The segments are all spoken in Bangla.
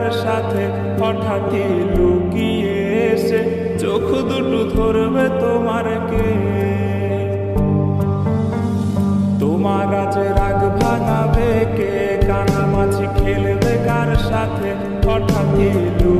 তার সাথে হঠাৎই লুকিয়ে এসে চোখ দুটো ধরবে তোমার কে? তোমার আজ রাগ ভাঙাবে কে? কানা মাছি খেলবে কার সাথে? হঠাৎই লুকিয়ে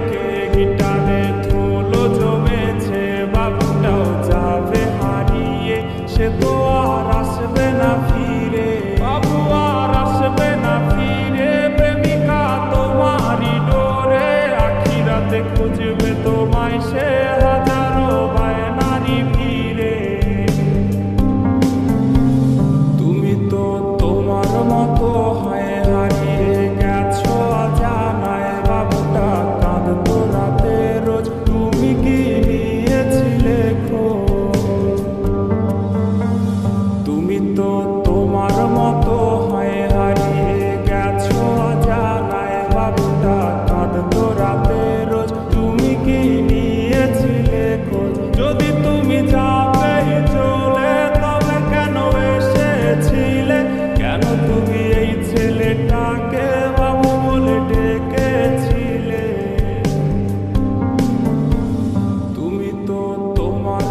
বাঁচবে তোমায় সে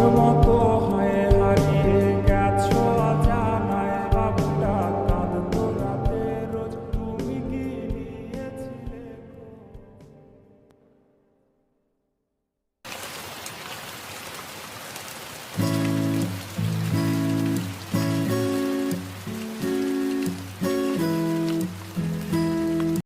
from all